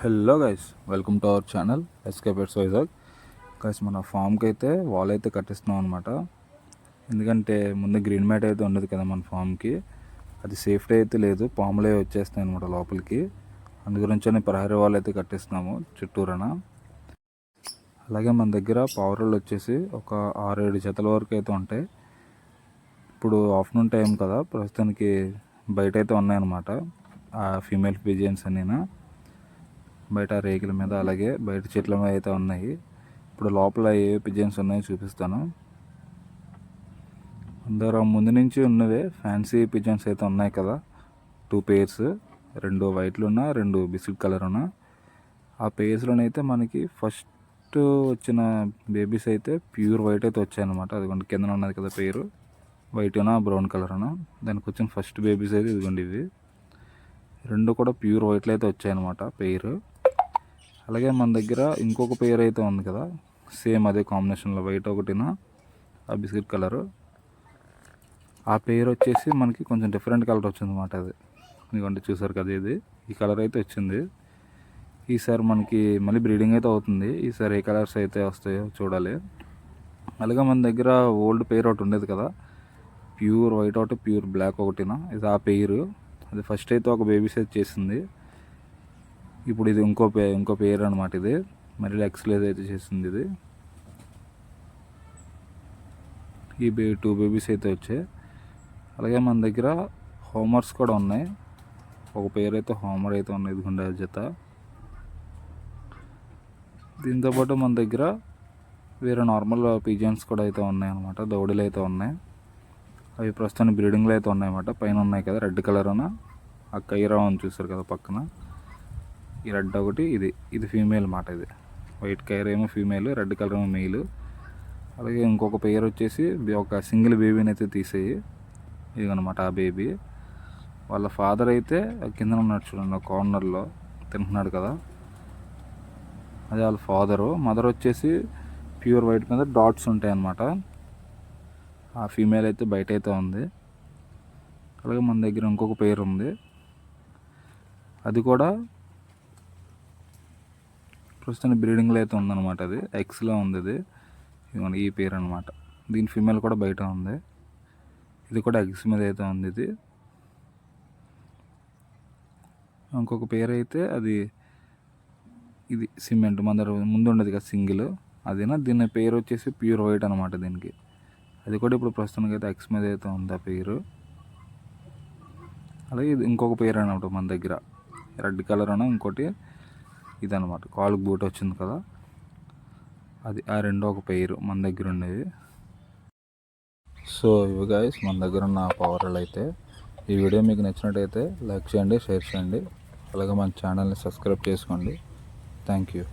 Hello guys welcome to our channel SK pets Vizag. Guys మన ఫామ్కి అయితే wall అయితే కట్టిస్తున్నాం అనమాట ఎందుకంటే ముందు గ్రీన్ మ్యాట్ అయితే ఉండదు కదా మన ఫామ్కి. అది సేఫ్టీ అయితే లేదు పాములే వచ్చేస్తాయి అనమాట లోపలికి. అందు గురించి ప్రహరీ వాల్ అయితే కట్టిస్తున్నాము చుట్టూరన. అలాగే మన దగ్గర పవర్లు వచ్చేసి ఒక ఆరు ఏడు జతల వరకు అయితే ఉంటాయి. ఇప్పుడు ఆఫ్టర్నూన్ టైం కదా ప్రస్తుతానికి బయట అయితే ఉన్నాయన్నమాట ఆ ఫీమేల్ పిజియన్స్ అనినా బయట రేకుల మీద అలాగే బయట చెట్ల మీద అయితే ఉన్నాయి. ఇప్పుడు లోపల ఏ పిజన్స్ ఉన్నాయో చూపిస్తాను. అందరూ ముందు నుంచి ఉన్నవే ఫ్యాన్సీ పిజన్స్ అయితే ఉన్నాయి కదా. టూ పేర్స్ రెండు వైట్లు ఉన్న రెండు బిస్కెట్ కలర్ ఉన్న. ఆ పేర్స్లోనైతే మనకి ఫస్ట్ వచ్చిన బేబీస్ అయితే ప్యూర్ వైట్ అయితే వచ్చాయన్నమాట. అదిగోండి కింద ఉన్నది కదా పేరు వైట్ అయినా బ్రౌన్ కలర్ ఉన్నా. దానికి వచ్చిన ఫస్ట్ బేబీస్ అయితే ఇదిగోండి ఇవి. రెండు కూడా ప్యూర్ వైట్లు అయితే వచ్చాయన్నమాట పేరు అలాగే మన దగ్గర ఇంకొక పేరు అయితే ఉంది కదా. సేమ్ అదే కాంబినేషన్లో వైట్ ఒకటిన ఆ బిస్కెట్ కలరు. ఆ పేరు వచ్చేసి మనకి కొంచెం డిఫరెంట్ కలర్ వచ్చింది అనమాట అది. ఎందుకంటే చూసారు కదా ఇది. ఈ కలర్ అయితే వచ్చింది. ఈసారి మనకి మళ్ళీ బ్రీడింగ్ అయితే అవుతుంది. ఈసారి ఏ కలర్స్ అయితే వస్తాయో చూడాలి. అలాగే మన దగ్గర ఓల్డ్ పేరు ఒకటి ఉండేది కదా. ప్యూర్ వైట్ ఒకటి ప్యూర్ బ్లాక్ ఒకటిన. ఇది ఆ పేరు అది ఫస్ట్ అయితే ఒక బేబీ సైజ్ చేసింది. ఇప్పుడు ఇది ఇంకో పే ఇంకో పేరు అనమాట ఇది. మరి ఎక్స్లేజ్ అయితే చేసింది ఇది. ఈ బే టూ బేబీస్ అయితే వచ్చాయి. అలాగే మన దగ్గర హోమర్స్ కూడా ఉన్నాయి. ఒక పేరు అయితే హోమర్ అయితే ఉన్నాయి ఇదిగుండే జత దీంతోపాటు మన దగ్గర వేరే నార్మల్ పిజన్స్ కూడా అయితే ఉన్నాయి అనమాట దౌడీలు అయితే ఉన్నాయి. అవి ప్రస్తుతం బ్రీడింగ్లో అయితే ఉన్నాయన్నమాట పైన ఉన్నాయి కదా రెడ్ కలర్ అన్న. ఆ కైరా అని చూస్తారు కదా పక్కన. ఈ రెడ్ ఒకటి ఇది ఇది ఫీమేల్ మాట ఇది. వైట్ కైర్ ఏమో ఫీమేల్ రెడ్ కలర్ ఏమో మెయిల్ అలాగే ఇంకొక పేరు వచ్చేసి ఒక సింగిల్ బేబీని అయితే తీసేయి. ఇదనమాట ఆ బేబీ వాళ్ళ ఫాదర్ అయితే కింద ఉన్నాడు చూడండి కార్నర్లో తింటున్నాడు కదా. అదే వాళ్ళ ఫాదరు మదర్ వచ్చేసి ప్యూర్ వైట్ మీద డాట్స్ ఉంటాయన్నమాట. ఆ ఫీమేల్ అయితే బయట అయితే ఉంది. అలాగే మన దగ్గర ఇంకొక పేరు ఉంది. అది కూడా ప్రస్తుతానికి బ్రీడింగ్లో అయితే ఉందన్నమాట అది. ఎక్స్లో ఉంది ఇది ఇదిగోండి ఈ పేరు అనమాట దీని ఫీమేల్ కూడా బయట ఉంది. ఇది కూడా ఎగ్స్ మీద అయితే ఉంది ఇది. ఇంకొక పేరు అయితే అది ఇది సిమెంట్. మన దగ్గర ముందు ఉండదు కదా సింగిల్. అదేనా? దీని పేరు వచ్చేసి ప్యూర్ వైట్ అనమాట దీనికి. అది కూడా ఇప్పుడు ప్రస్తుతానికి అయితే ఎక్స్ మీద అయితే ఉంది ఆ పేరు. అలాగే ఇది ఇంకొక పేరు అనమాట మన దగ్గర. రెడ్ కలర్ అన్న ఇంకోటి ఇదనమాట కాలుకు బూట్ వచ్చింది కదా. అది ఆ రెండో ఒక పేరు మన దగ్గర ఉండేవి సో ఇవి గాయస్ మన దగ్గర ఉన్న పవర్లు అయితే ఈ వీడియో మీకు నచ్చినట్టయితే లైక్ చేయండి షేర్ చేయండి. అలాగే మన ఛానల్ని సబ్స్క్రైబ్ చేసుకోండి. Thank you